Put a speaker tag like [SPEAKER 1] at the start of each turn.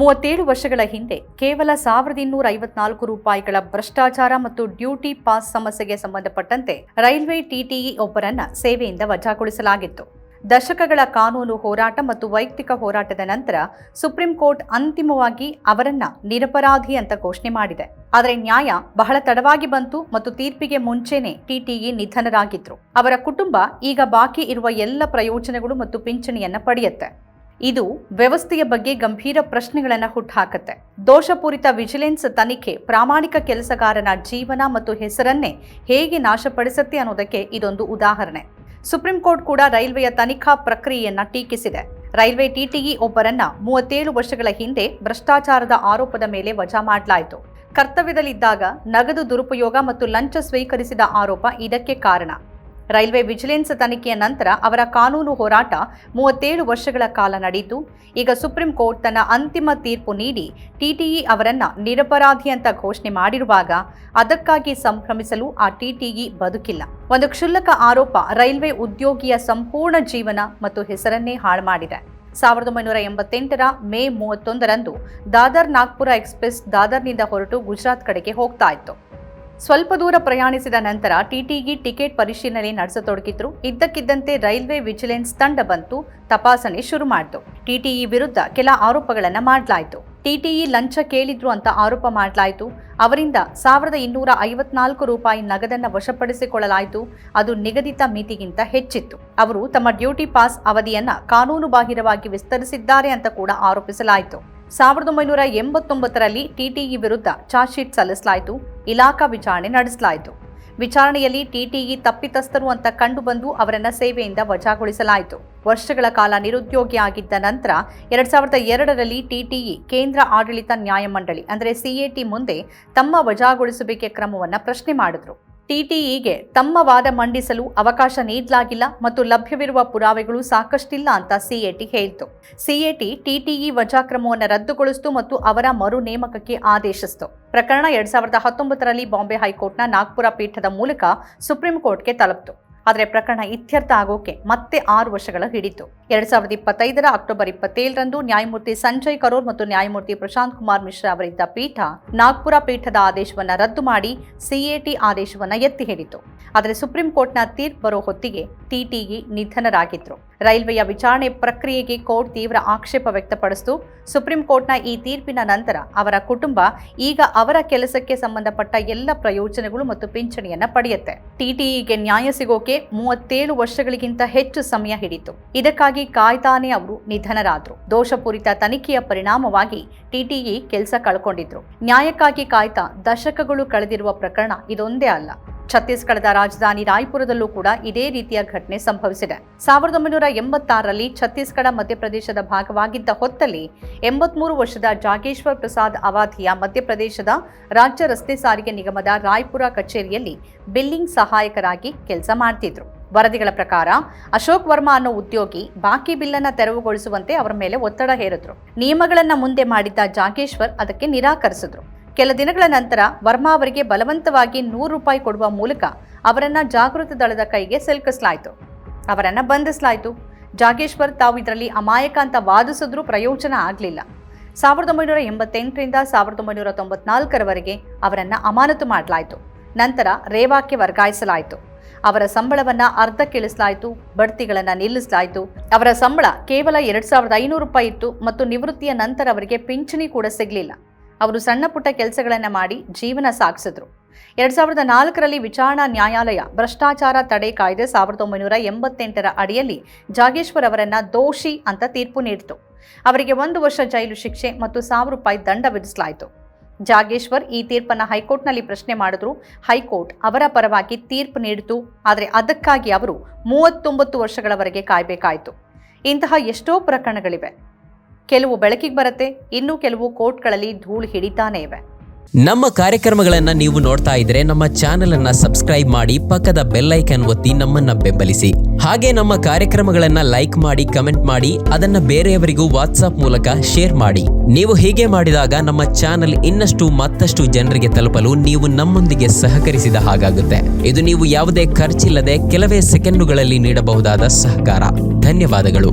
[SPEAKER 1] ಮೂವತ್ತೇಳು ವರ್ಷಗಳ ಹಿಂದೆ ಕೇವಲ ಸಾವಿರದ ಇನ್ನೂರ ಐವತ್ನಾಲ್ಕು ರೂಪಾಯಿಗಳ ಭ್ರಷ್ಟಾಚಾರ ಮತ್ತು ಡ್ಯೂಟಿ ಪಾಸ್ ಸಮಸ್ಯೆಗೆ ಸಂಬಂಧಪಟ್ಟಂತೆ ರೈಲ್ವೆ ಟಿಟಿಇ ಒಬ್ಬರನ್ನ ಸೇವೆಯಿಂದ ವಜಾಗೊಳಿಸಲಾಗಿತ್ತು. ದಶಕಗಳ ಕಾನೂನು ಹೋರಾಟ ಮತ್ತು ವೈಯಕ್ತಿಕ ಹೋರಾಟದ ನಂತರ ಸುಪ್ರೀಂ ಕೋರ್ಟ್ ಅಂತಿಮವಾಗಿ ಅವರನ್ನ ನಿರಪರಾಧಿ ಅಂತ ಘೋಷಣೆ ಮಾಡಿದೆ. ಆದರೆ ನ್ಯಾಯ ಬಹಳ ತಡವಾಗಿ ಬಂತು ಮತ್ತು ತೀರ್ಪಿಗೆ ಮುಂಚೆನೆ ಟಿಟಿಇ ನಿಧನರಾಗಿದ್ರು. ಅವರ ಕುಟುಂಬ ಈಗ ಬಾಕಿ ಇರುವ ಎಲ್ಲ ಪ್ರಯೋಜನಗಳು ಮತ್ತು ಪಿಂಚಣಿಯನ್ನ ಪಡೆಯುತ್ತೆ. ಇದು ವ್ಯವಸ್ಥೆಯ ಬಗ್ಗೆ ಗಂಭೀರ ಪ್ರಶ್ನೆಗಳನ್ನು ಹುಟ್ಟುಹಾಕತ್ತೆ ದೋಷಪೂರಿತ ವಿಜಿಲೆನ್ಸ್ ತನಿಖೆ ಪ್ರಾಮಾಣಿಕ ಕೆಲಸಗಾರನ ಜೀವನ ಮತ್ತು ಹೆಸರನ್ನೇ ಹೇಗೆ ನಾಶಪಡಿಸುತ್ತೆ ಅನ್ನೋದಕ್ಕೆ ಇದೊಂದು ಉದಾಹರಣೆ. ಸುಪ್ರೀಂ ಕೋರ್ಟ್ ಕೂಡ ರೈಲ್ವೆಯ ತನಿಖಾ ಪ್ರಕ್ರಿಯೆಯನ್ನ ಟೀಕಿಸಿದೆ. ರೈಲ್ವೆ ಟಿಟಿಇ ಒಬ್ಬರನ್ನ ಮೂವತ್ತೇಳು ವರ್ಷಗಳ ಹಿಂದೆ ಭ್ರಷ್ಟಾಚಾರದ ಆರೋಪದ ಮೇಲೆ ವಜಾ ಮಾಡಲಾಯಿತು. ಕರ್ತವ್ಯದಲ್ಲಿದ್ದಾಗ ನಗದು ದುರುಪಯೋಗ ಮತ್ತು ಲಂಚ ಸ್ವೀಕರಿಸಿದ ಆರೋಪ ಇದಕ್ಕೆ ಕಾರಣ. ರೈಲ್ವೆ ವಿಜಿಲೆನ್ಸ್ ತನಿಖೆಯ ನಂತರ ಅವರ ಕಾನೂನು ಹೋರಾಟ ಮೂವತ್ತೇಳು ವರ್ಷಗಳ ಕಾಲ ನಡೆಯಿತು. ಈಗ ಸುಪ್ರೀಂ ಕೋರ್ಟ್ ತನ್ನ ಅಂತಿಮ ತೀರ್ಪು ನೀಡಿ ಟಿಟಿಇ ಅವರನ್ನು ನಿರಪರಾಧಿ ಅಂತ ಘೋಷಣೆ ಮಾಡಿರುವಾಗ ಅದಕ್ಕಾಗಿ ಸಂಭ್ರಮಿಸಲು ಆ ಟಿಟಿಇ ಬದುಕಿಲ್ಲ. ಒಂದು ಕ್ಷುಲ್ಲಕ ಆರೋಪ ರೈಲ್ವೆ ಉದ್ಯೋಗಿಯ ಸಂಪೂರ್ಣ ಜೀವನ ಮತ್ತು ಹೆಸರನ್ನೇ ಹಾಳು ಮಾಡಿದೆ ಸಾವಿರದ ಒಂಬೈನೂರ ಎಂಬತ್ತೆಂಟರ ಮೇ ಮೂವತ್ತೊಂದರಂದು ದಾದರ್ ನಾಗ್ಪುರ ಎಕ್ಸ್ಪ್ರೆಸ್ ದಾದರ್ನಿಂದ ಹೊರಟು ಗುಜರಾತ್ ಕಡೆಗೆ ಹೋಗ್ತಾ ಇತ್ತು. ಸ್ವಲ್ಪ ದೂರ ಪ್ರಯಾಣಿಸಿದ ನಂತರ ಟಿಟಿಗೆ ಟಿಕೆಟ್ ಪರಿಶೀಲನೆ ನಡೆಸತೊಡಗಿದ್ರು. ಇದ್ದಕ್ಕಿದ್ದಂತೆ ರೈಲ್ವೆ ವಿಜಿಲೆನ್ಸ್ ತಂಡ ಬಂತು. ತಪಾಸಣೆ ಶುರು ಮಾಡಿತು. ಟಿಟಿಇ ವಿರುದ್ಧ ಕೆಲ ಆರೋಪಗಳನ್ನು ಮಾಡಲಾಯಿತು. ಟಿಟಿಇ ಲಂಚ ಕೇಳಿದ್ರು ಅಂತ ಆರೋಪ ಮಾಡಲಾಯಿತು. ಅವರಿಂದ ಸಾವಿರದ ಇನ್ನೂರ ಐವತ್ನಾಲ್ಕು ರೂಪಾಯಿ ನಗದನ್ನು ವಶಪಡಿಸಿಕೊಳ್ಳಲಾಯಿತು. ಅದು ನಿಗದಿತ ಮಿತಿಗಿಂತ ಹೆಚ್ಚಿತ್ತು. ಅವರು ತಮ್ಮ ಡ್ಯೂಟಿ ಪಾಸ್ ಅವಧಿಯನ್ನ ಕಾನೂನುಬಾಹಿರವಾಗಿ ವಿಸ್ತರಿಸಿದ್ದಾರೆ ಅಂತ ಕೂಡ ಆರೋಪಿಸಲಾಯಿತು. ಸಾವಿರದ ಒಂಬೈನೂರ ಎಂಬತ್ತೊಂಬತ್ತರಲ್ಲಿ ಟಿಟಿಇ ವಿರುದ್ಧ ಚಾರ್ಜ್ ಶೀಟ್ ಸಲ್ಲಿಸಲಾಯಿತು. ಇಲಾಖಾ ವಿಚಾರಣೆ ನಡೆಸಲಾಯಿತು. ವಿಚಾರಣೆಯಲ್ಲಿ ಟಿಟಿಇ ತಪ್ಪಿತಸ್ಥರು ಅಂತ ಕಂಡುಬಂದು ಅವರನ್ನ ಸೇವೆಯಿಂದ ವಜಾಗೊಳಿಸಲಾಯಿತು. ವರ್ಷಗಳ ಕಾಲ ನಿರುದ್ಯೋಗಿಯಾಗಿದ್ದ ನಂತರ ಎರಡ್ ಸಾವಿರದ ಎರಡರಲ್ಲಿ ಟಿಟಿಇ ಕೇಂದ್ರ ಆಡಳಿತ ನ್ಯಾಯಮಂಡಳಿ, ಅಂದರೆ ಸಿಎಟಿ ಮುಂದೆ ತಮ್ಮ ವಜಾಗೊಳಿಸುವಿಕೆ ಕ್ರಮವನ್ನು ಪ್ರಶ್ನೆ ಮಾಡಿದ್ರು. ಟಿಟಿಇಗೆ ತಮ್ಮ ವಾದ ಮಂಡಿಸಲು ಅವಕಾಶ ನೀಡಲಾಗಿಲ್ಲ ಮತ್ತು ಲಭ್ಯವಿರುವ ಪುರಾವೆಗಳು ಸಾಕಷ್ಟಿಲ್ಲ ಅಂತ ಸಿಎಟಿ ಹೇಳಿತು. ಸಿಎಟಿ ಟಿಟಿಇ ವಜಾ ಕ್ರಮವನ್ನು ರದ್ದುಗೊಳಿಸಿತು ಮತ್ತು ಅವರ ಮರು ನೇಮಕಕ್ಕೆ ಆದೇಶಿಸಿತು. ಪ್ರಕರಣ ಎರಡ್ ಸಾವಿರದ ಹತ್ತೊಂಬತ್ತರಲ್ಲಿ ಬಾಂಬೆ ಹೈಕೋರ್ಟ್ನ ನಾಗ್ಪುರ ಪೀಠದ ಮೂಲಕ ಸುಪ್ರೀಂ ಕೋರ್ಟ್ಗೆ ತಲುಪಿತು. ಆದರೆ ಪ್ರಕರಣ ಇತ್ಯರ್ಥ ಆಗೋಕೆ ಮತ್ತೆ ಆರು ವರ್ಷಗಳ ಹಿಡಿತು. ಎರಡ್ ಸಾವಿರದ ಇಪ್ಪತ್ತೈದರ ಅಕ್ಟೋಬರ್ ಇಪ್ಪತ್ತೇಳರಂದು ನ್ಯಾಯಮೂರ್ತಿ ಸಂಜಯ್ ಕರೋರ್ ಮತ್ತು ನ್ಯಾಯಮೂರ್ತಿ ಪ್ರಶಾಂತ್ ಕುಮಾರ್ ಮಿಶ್ರಾ ಅವರಿದ್ದ ಪೀಠ ನಾಗ್ಪುರ ಪೀಠದ ಆದೇಶವನ್ನು ರದ್ದು ಮಾಡಿ ಸಿಎಟಿ ಆದೇಶವನ್ನು ಎತ್ತಿ ಹಿಡಿತು. ಆದರೆ ಸುಪ್ರೀಂ ಕೋರ್ಟ್ನ ತೀರ್ಪು ಬರೋ ಹೊತ್ತಿಗೆ ಟಿಟಿಇ ನಿಧನರಾಗಿದ್ರು. ರೈಲ್ವೆಯ ವಿಚಾರಣೆ ಪ್ರಕ್ರಿಯೆಗೆ ಕೋರ್ಟ್ ತೀವ್ರ ಆಕ್ಷೇಪ ವ್ಯಕ್ತಪಡಿಸಿತು. ಸುಪ್ರೀಂ ಕೋರ್ಟ್ನ ಈ ತೀರ್ಪಿನ ನಂತರ ಅವರ ಕುಟುಂಬ ಈಗ ಅವರ ಕೆಲಸಕ್ಕೆ ಸಂಬಂಧಪಟ್ಟ ಎಲ್ಲ ಪ್ರಯೋಜನಗಳು ಮತ್ತು ಪಿಂಚಣಿಯನ್ನ ಪಡೆಯುತ್ತೆ. ಟಿಟಿಇಗೆ ನ್ಯಾಯ ಸಿಗೋಕೆ ಮೂವತ್ತೇಳು ವರ್ಷಗಳಿಗಿಂತ ಹೆಚ್ಚು ಸಮಯ ಹಿಡಿತು. ಇದಕ್ಕಾಗಿ ಕಾಯ್ತಾನೆ ಅವರು ನಿಧನರಾದರು. ದೋಷಪೂರಿತ ತನಿಖೆಯ ಪರಿಣಾಮವಾಗಿ ಟಿಟಿಇ ಕೆಲಸ ಕಳ್ಕೊಂಡಿದ್ರು. ನ್ಯಾಯಕ್ಕಾಗಿ ಕಾಯ್ತಾ ದಶಕಗಳು ಕಳೆದಿರುವ ಪ್ರಕರಣ ಇದೊಂದೇ ಅಲ್ಲ. ಛತ್ತೀಸ್ಗಢದ ರಾಜಧಾನಿ ರಾಯ್ಪುರದಲ್ಲೂ ಕೂಡ ಇದೇ ರೀತಿಯ ಘಟನೆ ಸಂಭವಿಸಿದೆ. ಸಾವಿರದ ಒಂಬೈನೂರ ಎಂಬತ್ತಾರರಲ್ಲಿ ಛತ್ತೀಸ್ಗಢ ಮಧ್ಯಪ್ರದೇಶದ ಭಾಗವಾಗಿದ್ದ ಹೊತ್ತಲ್ಲಿ ಎಂಬತ್ಮೂರು ವರ್ಷದ ಜಾಗೇಶ್ವರ್ ಪ್ರಸಾದ್ ಅವಾಧಿಯ ಮಧ್ಯಪ್ರದೇಶದ ರಾಜ್ಯ ರಸ್ತೆ ಸಾರಿಗೆ ನಿಗಮದ ರಾಯ್ಪುರ ಕಚೇರಿಯಲ್ಲಿ ಬಿಲ್ಲಿಂಗ್ ಸಹಾಯಕರಾಗಿ ಕೆಲಸ ಮಾಡ್ತಿದ್ರು. ವರದಿಗಳ ಪ್ರಕಾರ ಅಶೋಕ್ ವರ್ಮಾ ಅನ್ನೋ ಉದ್ಯೋಗಿ ಬಾಕಿ ಬಿಲ್ಲನ್ನ ತೆರವುಗೊಳಿಸುವಂತೆ ಅವರ ಮೇಲೆ ಒತ್ತಡ ಹೇರಿದ್ರು. ನಿಯಮಗಳನ್ನ ಮುಂದೆ ಮಾಡಿದ್ದ ಜಾಗೇಶ್ವರ್ ಅದಕ್ಕೆ ನಿರಾಕರಿಸಿದ್ರು. ಕೆಲ ದಿನಗಳ ನಂತರ ವರ್ಮಾ ಅವರಿಗೆ ಬಲವಂತವಾಗಿ ನೂರು ರೂಪಾಯಿ ಕೊಡುವ ಮೂಲಕ ಅವರನ್ನ ಜಾಗೃತ ದಳದ ಕೈಗೆ ಸಿಲುಕಿಸಲಾಯಿತು. ಅವರನ್ನ ಬಂಧಿಸಲಾಯಿತು. ಜಾಗೇಶ್ವರ್ ತಾವು ಇದರಲ್ಲಿ ಅಮಾಯಕ ಅಂತ ವಾದಿಸಿದ್ರೂ ಪ್ರಯೋಜನ ಆಗಲಿಲ್ಲ. ಸಾವಿರದ ಒಂಬೈನೂರ ಎಂಬತ್ತೆಂಟರಿಂದ ಸಾವಿರದ ಒಂಬೈನೂರ ತೊಂಬತ್ನಾಲ್ಕರವರೆಗೆ ಅವರನ್ನು ಅಮಾನತು ಮಾಡಲಾಯಿತು. ನಂತರ ರೇವಾಕ್ಕೆ ವರ್ಗಾಯಿಸಲಾಯಿತು. ಅವರ ಸಂಬಳವನ್ನ ಅರ್ಧಕ್ಕಿಳಿಸಲಾಯಿತು, ಬಡ್ತಿಗಳನ್ನು ನಿಲ್ಲಿಸಲಾಯಿತು. ಅವರ ಸಂಬಳ ಕೇವಲ ಎರಡು ಸಾವಿರದ ಐನೂರು ರೂಪಾಯಿ ಇತ್ತು ಮತ್ತು ನಿವೃತ್ತಿಯ ನಂತರ ಅವರಿಗೆ ಪಿಂಚಣಿ ಕೂಡ ಸಿಗಲಿಲ್ಲ. ಅವರು ಸಣ್ಣ ಪುಟ್ಟ ಕೆಲಸಗಳನ್ನ ಮಾಡಿ ಜೀವನ ಸಾಗಿಸಿದ್ರು. ಎರಡ್ ಸಾವಿರದ ನಾಲ್ಕರಲ್ಲಿ ವಿಚಾರಣಾ ನ್ಯಾಯಾಲಯ ಭ್ರಷ್ಟಾಚಾರ ತಡೆ ಕಾಯ್ದೆ ಸಾವಿರದ ಒಂಬೈನೂರ ಎಂಬತ್ತೆಂಟರ ಅಡಿಯಲ್ಲಿ ಜಾಗೇಶ್ವರ್ ಅವರನ್ನ ದೋಷಿ ಅಂತ ತೀರ್ಪು ನೀಡಿತು. ಅವರಿಗೆ ಒಂದು ವರ್ಷ ಜೈಲು ಶಿಕ್ಷೆ ಮತ್ತು ಸಾವಿರ ರೂಪಾಯಿ ದಂಡ ವಿಧಿಸಲಾಯಿತು. ಜಾಗೇಶ್ವರ್ ಈ ತೀರ್ಪನ್ನು ಹೈಕೋರ್ಟ್ನಲ್ಲಿ ಪ್ರಶ್ನೆ ಮಾಡಿದ್ರು. ಹೈಕೋರ್ಟ್ ಅವರ ಪರವಾಗಿ ತೀರ್ಪು ನೀಡಿತು. ಆದರೆ ಅದಕ್ಕಾಗಿ ಅವರು ಮೂವತ್ತೊಂಬತ್ತು ವರ್ಷಗಳವರೆಗೆ ಕಾಯಬೇಕಾಯಿತು. ಇಂತಹ ಎಷ್ಟೋ ಪ್ರಕರಣಗಳಿವೆ. ಕೆಲವು ಬೆಳಕಿಗೆ ಬರುತ್ತೆ, ಇನ್ನು ಕೆಲವು ಕೋರ್ಟ್ಗಳಲ್ಲಿ ಧೂಳು ಹಿಡಿತಾನೇ ಇವೆ.
[SPEAKER 2] ನಮ್ಮ ಕಾರ್ಯಕ್ರಮಗಳನ್ನು ನೀವು ನೋಡ್ತಾ ಇದ್ರೆ ನಮ್ಮ ಚಾನೆಲ್ ಅನ್ನ ಸಬ್ಸ್ಕ್ರೈಬ್ ಮಾಡಿ ಪಕ್ಕದ ಬೆಲ್ಲೈಕನ್ ಒತ್ತಿ ನಮ್ಮನ್ನ ಬೆಂಬಲಿಸಿ. ಹಾಗೆ ನಮ್ಮ ಕಾರ್ಯಕ್ರಮಗಳನ್ನ ಲೈಕ್ ಮಾಡಿ, ಕಮೆಂಟ್ ಮಾಡಿ, ಅದನ್ನ ಬೇರೆಯವರಿಗೂ ವಾಟ್ಸಾಪ್ ಮೂಲಕ ಶೇರ್ ಮಾಡಿ. ನೀವು ಹೀಗೆ ಮಾಡಿದಾಗ ನಮ್ಮ ಚಾನೆಲ್ ಇನ್ನಷ್ಟು ಮತ್ತಷ್ಟು ಜನರಿಗೆ ತಲುಪಲು ನೀವು ನಮ್ಮೊಂದಿಗೆ ಸಹಕರಿಸಿದ ಹಾಗಾಗುತ್ತೆ. ಇದು ನೀವು ಯಾವುದೇ ಖರ್ಚಿಲ್ಲದೆ ಕೆಲವೇ ಸೆಕೆಂಡುಗಳಲ್ಲಿ ನೀಡಬಹುದಾದ ಸಹಕಾರ. ಧನ್ಯವಾದಗಳು.